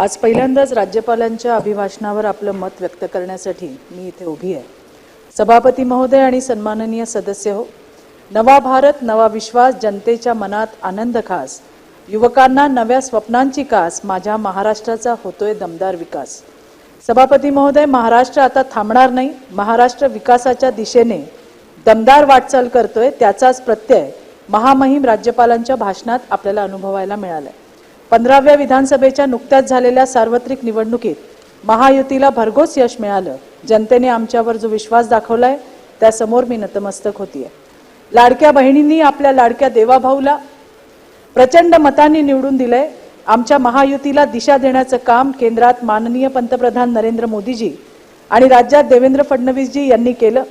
आज पहिल्यांदाच राज्यपालांच्या अभिभाषणावर आपलं मत व्यक्त करण्यासाठी मी इथे उभी आहे. सभापती महोदय आणि सन्माननीय सदस्य हो नवा भारत नवा विश्वास जनतेच्या मनात आनंद खास युवकांना नव्या स्वप्नांची कास माझ्या महाराष्ट्राचा होतोय दमदार विकास. सभापती महोदय महाराष्ट्र आता थांबणार नाही महाराष्ट्र विकासाच्या दिशेने दमदार वाटचाल करतोय त्याचाच प्रत्यय महामहिम राज्यपालांच्या भाषणात आपल्याला अनुभवायला मिळालाय. पंधराव्या विधानसभेच्या नुकत्याच झालेल्या सार्वत्रिक निवडणुकीत महायुतीला भरघोस यश मिळालं. जनतेने आमच्यावर जो विश्वास दाखवलाय त्यासमोर मी नतमस्तक होतीये. लाडक्या बहिणींनी आपल्या लाडक्या देवाभाऊला प्रचंड मतांनी निवडून दिलंय. आमच्या महायुतीला दिशा देण्याचं काम केंद्रात माननीय पंतप्रधान नरेंद्र मोदीजी आणि राज्यात देवेंद्र फडणवीसजी यांनी केलं.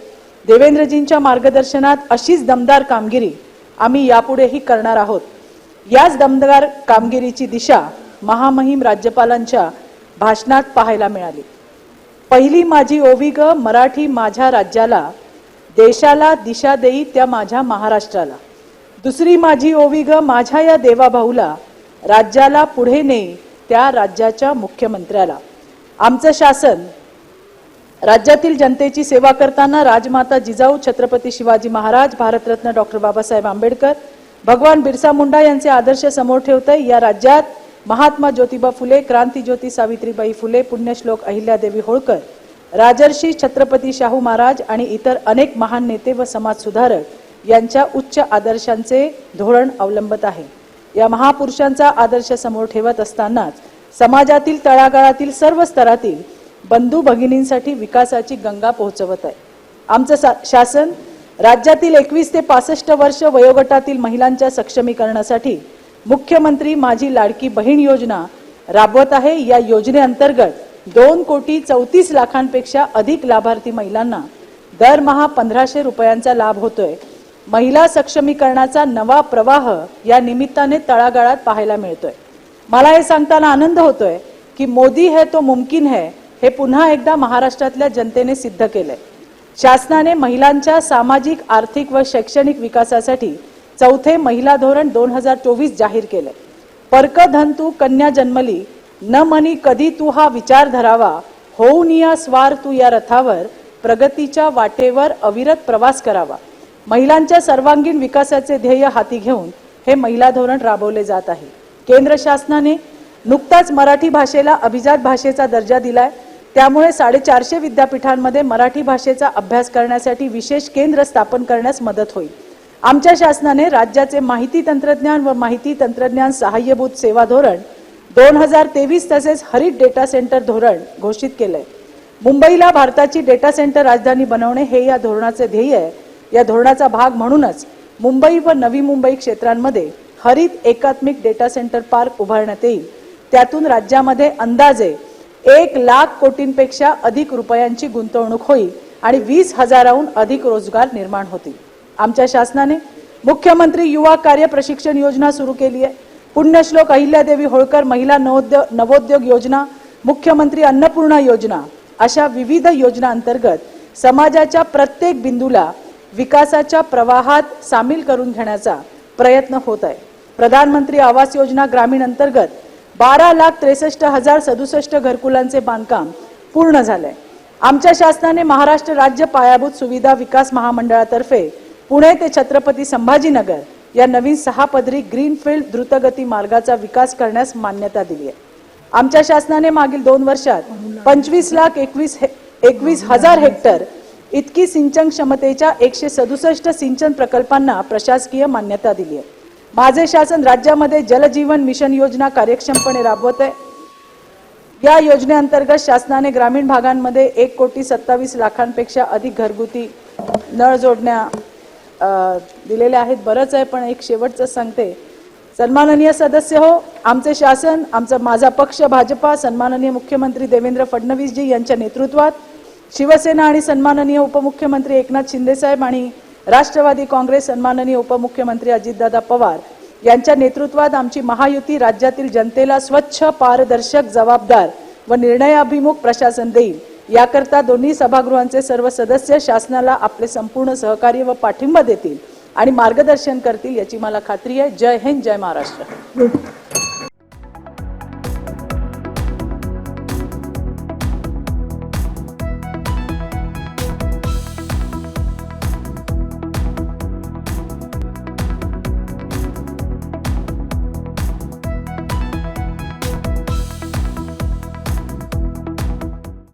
देवेंद्रजींच्या मार्गदर्शनात अशीच दमदार कामगिरी आम्ही यापुढेही करणार आहोत. याच दमदार कामगिरीची दिशा महामहिम राज्यपालांच्या भाषणात पाहायला मिळाली. पहिली माझी ओवी ग मराठी माझ्या राज्याला देशाला दिशा देई त्या माझ्या महाराष्ट्राला. दुसरी माझी ओवी ग माझ्या या देवाभाऊला राज्याला पुढे नेई त्या राज्याच्या मुख्यमंत्र्याला. आमचं शासन राज्यातील जनतेची सेवा करताना राजमाता जिजाऊ छत्रपती शिवाजी महाराज भारतरत्न डॉक्टर बाबासाहेब आंबेडकर भगवान बिरसा मुंडा यांचे आदर्श समोर ठेवतय. या राज्यात महात्मा ज्योतिबा फुले क्रांतीज्योती सावित्रीबाई फुले पुण्यश्लोक अहिल्यादेवी होळकर राजर्षी छत्रपती शाहू महाराज आणि इतर अनेक महान नेते व समाजसुधारक यांच्या उच्च आदर्शांचे धोरण अवलंबत आहे. या महापुरुषांचा आदर्श समोर ठेवत असतानाच समाजातील तळागाळातील सर्व स्तरातील बंधू भगिनींसाठी विकासाची गंगा पोहोचवत आहे. आमचं सा- शासन राज्यातील एकवीस ते पासष्ट वर्ष वयोगटातील महिलांच्या सक्षमीकरणासाठी मुख्यमंत्री माझी लाडकी बहीण योजना राबवत आहे. या योजनेअंतर्गत दोन कोटी चौतीस लाखांपेक्षा अधिक लाभार्थी महिलांना दरमहा पंधराशे रुपयांचा लाभ होतोय. महिला सक्षमीकरणाचा नवा प्रवाह या निमित्ताने तळागाळात पाहायला मिळतोय. मला हे सांगताना आनंद होतोय की मोदी है तो मुमकिन है हे पुन्हा एकदा महाराष्ट्रातल्या जनतेने सिद्ध केलंय. शासनाने महिलांच्या सामाजिक आर्थिक व शैक्षणिक विकासासाठी चौथे महिला धोरण दोन हजार चोवीस जाहीर केले. परक धन तू कन्या जन्मली न मनी कधी तू हा विचार धरावा होऊन या स्वार तू या रथावर प्रगतीच्या वाटेवर अविरत प्रवास करावा. महिलांच्या सर्वांगीण विकासाचे ध्येय हाती घेऊन हे महिला धोरण राबवले जात आहे. केंद्र शासनाने नुकताच मराठी भाषेला अभिजात भाषेचा दर्जा दिलाय. त्यामुळे साडेचारशे विद्यापीठांमध्ये मराठी भाषेचा अभ्यास करण्यासाठी विशेष केंद्र स्थापन करण्यास मदत होईल. आमच्या शासनाने राज्याचे माहिती तंत्रज्ञान व माहिती तंत्रज्ञान सहाय्यभूत सेवा धोरण दोन हजार तेवीस तसेच हरित डेटा सेंटर धोरण घोषित केलंय. मुंबईला भारताची डेटा सेंटर राजधानी बनवणे हे या धोरणाचे ध्येय आहे. या धोरणाचा भाग म्हणूनच मुंबई व नवी मुंबई क्षेत्रांमध्ये हरित एकात्मिक डेटा सेंटर पार्क उभारण्यात येईल. त्यातून राज्यामध्ये अंदाजे एक लाख कोटींपेक्षा अधिक रुपयांची गुंतवणूक होईल आणि वीस हजाराहून अधिक रोजगार निर्माण होतील. आमच्या शासनाने मुख्यमंत्री युवा कार्य प्रशिक्षण योजना सुरू केली आहे. पुण्यश्लोक अहिल्यादेवी होळकर महिला नवोद्योग नवोद्योग योजना मुख्यमंत्री अन्नपूर्णा योजना अशा विविध योजना अंतर्गत समाजाच्या प्रत्येक बिंदूला विकासाच्या प्रवाहात सामील करून घेण्याचा प्रयत्न होत आहे. प्रधानमंत्री आवास योजना ग्रामीण अंतर्गत बारा लाख त्रेसष्ट हजार सदुसष्ट घरकुलांचे बांधकाम पूर्ण झालंय. आमच्या शासनाने महाराष्ट्र राज्य पायाभूत सुविधा विकास महामंडळातर्फे पुणे ते छत्रपती संभाजीनगर या नवीन सहा पदरी ग्रीनफील्ड द्रुतगती मार्गाचा विकास करण्यास मान्यता दिली आहे. आमच्या शासनाने मागील दोन वर्षात पंचवीस लाख एकवीस हे- एकवीस हजार हेक्टर इतकी सिंचन क्षमतेच्या एकशे सदुसष्ट सिंचन प्रकल्पांना प्रशासकीय मान्यता दिली आहे. माझे शासन राज्यामध्ये जलजीवन मिशन योजना कार्यक्षमपणे राबवत आहे या योजनेअंतर्गत शासनाने ग्रामीण भागांमध्ये एक कोटी सत्तावीस लाखांपेक्षा अधिक घरगुती नळ जोडण्या दिलेल्या आहेत. बरंच आहे पण एक शेवटचं सांगते. सन्माननीय सदस्य हो आमचे शासन आमचा माझा पक्ष भाजपा सन्माननीय मुख्यमंत्री देवेंद्र फडणवीसजी यांच्या नेतृत्वात शिवसेना आणि सन्माननीय उपमुख्यमंत्री एकनाथ शिंदेसाहेब आणि राष्ट्रवादी काँग्रेस सन्माननीय उपमुख्यमंत्री अजितदादा पवार यांच्या नेतृत्वात आमची महायुती राज्यातील जनतेला स्वच्छ पारदर्शक जबाबदार व निर्णयाभिमुख प्रशासन देईल. याकरता दोन्ही सभागृहांचे सर्व सदस्य शासनाला आपले संपूर्ण सहकार्य व पाठिंबा देतील आणि मार्गदर्शन करतील याची मला खात्री आहे. जय हिंद जय महाराष्ट्र.